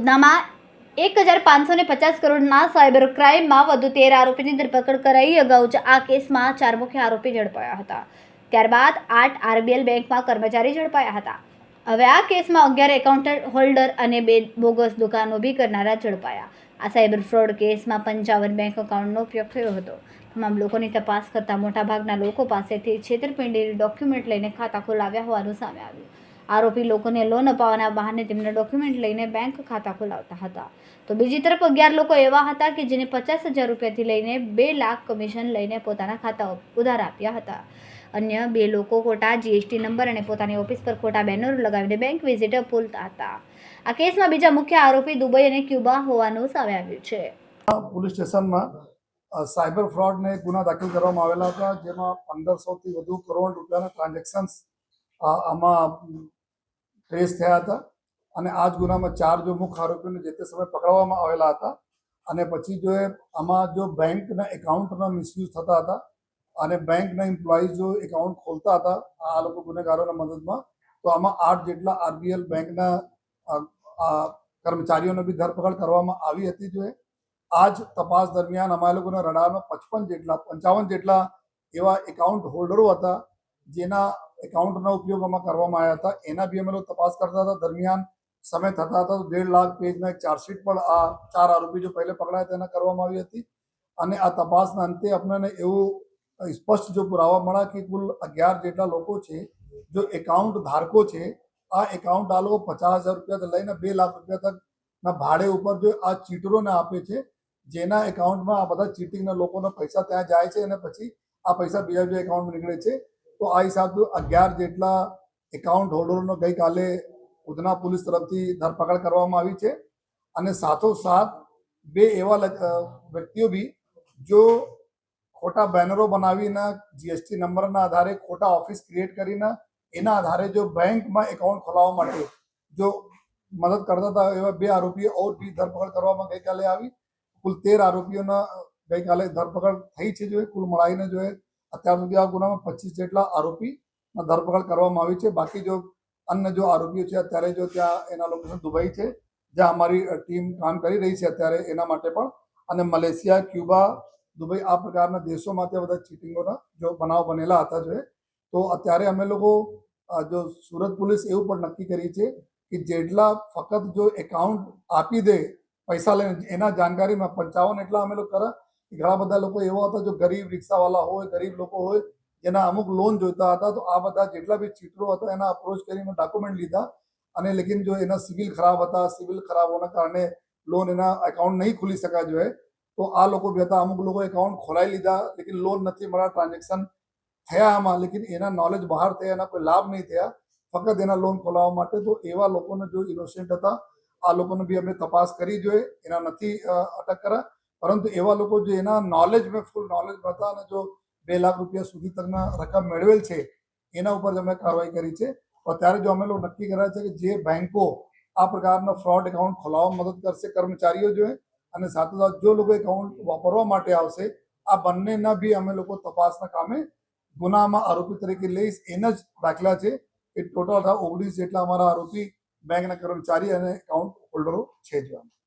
ઉધનામાં એક હજાર પાંચસો ને પચાસ કરોડના સાયબર ક્રાઇમમાં વધુ તેર આરોપીની ધરપકડ કરાઈ. અગાઉ જ આ કેસમાં ચાર મુખ્ય આરોપી ઝડપાયા હતા. ત્યારબાદ આઠ આરબીએલ બેંકમાં કર્મચારી ઝડપાયા હતા. હવે આ કેસમાં અગિયાર એકાઉન્ટ હોલ્ડર અને બે બોગસ દુકાનો બી કરનારા ઝડપાયા. આ સાયબર ફ્રોડ કેસમાં પંચાવન બેંક એકાઉન્ટનો ઉપયોગ થયો હતો. તમામ લોકોની તપાસ કરતા મોટાભાગના લોકો પાસેથી છેતરપિંડીની ડોક્યુમેન્ટ લઈને ખાતા ખોલાવ્યા હોવાનું સામે આવ્યું. આરોપી લોકોને લોન અપાવવાના બહાને તેમના ડોક્યુમેન્ટ લઈને બેંક ખાતા ખોલાવતા હતા. તો બીજી તરફ અગિયાર લોકો એવા હતા કે જેને પચાસ હજાર રૂપિયાથી લઈને બે લાખ કમિશન લઈને પોતાના ખાતા ઉધાર આપ્યા હતા. અન્ય બે લોકો ખોટા જીએસટી નંબર અને પોતાની ઓફિસ પર ખોટા બેનરો લગાવીને બેંક વિઝિટ ભૂલતા હતા. આ કેસમાં બીજા મુખ્ય આરોપી દુબઈ અને ક્યુબા હોવાનું સામે આવ્યું છે. પોલીસ સ્ટેશનમાં સાયબર ફ્રોડને ગુના દાખલ કરવામાં આવેલા હતા, જેમાં પંદરસોથી વધુ કરોડ રૂપિયાના ટ્રાન્ઝેક્શન્સ આમાં ટ્રેસ થયા હતા અને આ જ ગુનામાં ચાર જો મુખ્ય આરોપીઓને જે તે સમયે પકડવામાં આવેલા હતા અને પછી જો એ આમાં જો બેંકના એકાઉન્ટના મિસયુઝ થતા હતા અને બેંકના એમ્પ્લોઈઝ જો એકાઉન્ટ ખોલતા હતા, આ લોકો ગુનેગારોના મદદમાં, તો આમાં આઠ જેટલા આરબીએલ બેંકના કર્મચારીઓને બી ધરપકડ કરવામાં આવી હતી જો આ જ તપાસ દરમિયાન અમારા લોકોના રડારમાં પચપન જેટલા, પંચાવન જેટલા એવા એકાઉન્ટ હોલ્ડરો હતા, જેના એકાઉન્ટનો ઉપયોગ અમે કરવામાં આવ્યા હતા. એના બી અમે લોકો તપાસ કરતા હતા. દરમિયાન સમય થતા હતા તો દેઢ લાખ પેજના ચાર્જશીટ પણ આ ચાર આરોપી જો પહેલે પકડાયા તેના કરવામાં આવી હતી. અને આ તપાસના અંતે આપણને એવું સ્પષ્ટ જો પુરાવા મળ્યા કે કુલ અગિયાર જેટલા લોકો છે, જો એકાઉન્ટ ધારકો છે, આ એકાઉન્ટ આ લોકો પચાસ હજાર રૂપિયાથી લઈને બે લાખ રૂપિયા તકના ભાડે ઉપર જો આ ચીટરોને આપે છે, જેના એકાઉન્ટમાં આ બધા ચીટિંગના લોકોના પૈસા ત્યાં જાય છે અને પછી આ પૈસા બીજા બીજા એકાઉન્ટમાં નીકળે છે. તો આ હિસાબ અગિયાર જેટલા એકાઉન્ટ હોલ્ડરોનો ગઈકાલે ઉધના પોલીસ તરફથી ધરપકડ કરવામાં આવી છે. અને સાથોસાથ બે એવા વ્યક્તિઓ બી જો ખોટા બેનરો બનાવીને જીએસટી નંબરના આધારે ખોટા ઓફિસ ક્રિએટ કરીને એના આધારે જો બેંકમાં એકાઉન્ટ ખોલાવવા માટે જો મદદ કરતા હતા એવા બે આરોપીઓ ઓર બી ધરપકડ કરવામાં ગઈકાલે આવી. કુલ તેર આરોપીઓના ગઈકાલે ધરપકડ થઈ છે જો કુલ મળાઈને જો એ અત્યાર સુધી આ ગુનામાં પચીસ જેટલા આરોપીના ધરપકડ કરવામાં આવી છે. બાકી જો અન્ય જો આરોપીઓ છે, અત્યારે જો ત્યાં એના લોકેશન દુબઈ છે, જ્યાં અમારી ટીમ કામ કરી રહી છે, અત્યારે એના માટે પણ. અને મલેશિયા, ક્યુબા, દુબઈ આ પ્રકારના દેશોમાં ત્યાં બધા ચીટિંગોના જો બનાવ બનેલા હતા જો તો અત્યારે અમે લોકો જો સુરત પોલીસ એવું પણ નક્કી કરી છે કે જેટલા ફક્ત જો એકાઉન્ટ આપી દે, પૈસા લઈને એના જાણકારીમાં પંચાવન એટલા અમે લોકો કરા. ઘણા બધા લોકો એવા હતા જો ગરીબ રિક્ષાવાળા હોય, ગરીબ લોકો હોય, જેના અમુક લોન જોઈતા હતા, તો આ બધા જેટલા બી ચિત્રો હતા, એના અપ્રોચ કરીને ડોક્યુમેન્ટ લીધા. અને લેકિન જો એના સિવિલ ખરાબ હતા, સિવિલ ખરાબ હોવાના કારણે લોન એના એકાઉન્ટ નહીં ખુલી શકા જોઈએ, તો આ લોકો બી હતા. અમુક લોકો એકાઉન્ટ ખોલાવી લીધા, લેકિન લોન નથી મળ્યા ટ્રાન્ઝેક્શન થયા આમાં, લેકિન એના નોલેજ બહાર થયા, એના કોઈ લાભ નહીં થયા. ફક્ત એના લોન ખોલાવવા માટે તો એવા લોકોને જો ઇનોસેન્ટ હતા, આ લોકોને બી અમે તપાસ કરી જોઈએ, એના નથી અટક કરા પરંતુ એવા લોકો જે એના નોલેજ મેં ફૂલ નોલેજ હતા અને જો બે લાખ રૂપિયા સુધી તકના રકમ મેળવેલ છે, એના ઉપર અમે કાર્યવાહી કરી છે. તો અત્યારે જો અમે લોકો નક્કી કર્યા છે કે જે બેંકો આ પ્રકારના ફ્રોડ એકાઉન્ટ ખોલાવવા મદદ કરશે કર્મચારીઓ જોઈએ અને સાથે સાથે જો લોકો એકાઉન્ટ વાપરવા માટે આવશે, આ બંનેના બી અમે લોકો તપાસના કામે ગુનામાં આરોપી તરીકે લઈશ. એના જ દાખલા છે એ ટોટલ ઓગણીસ જેટલા અમારા આરોપી બેંકના કર્મચારી અને એકાઉન્ટ હોલ્ડરો છે જ. આમાં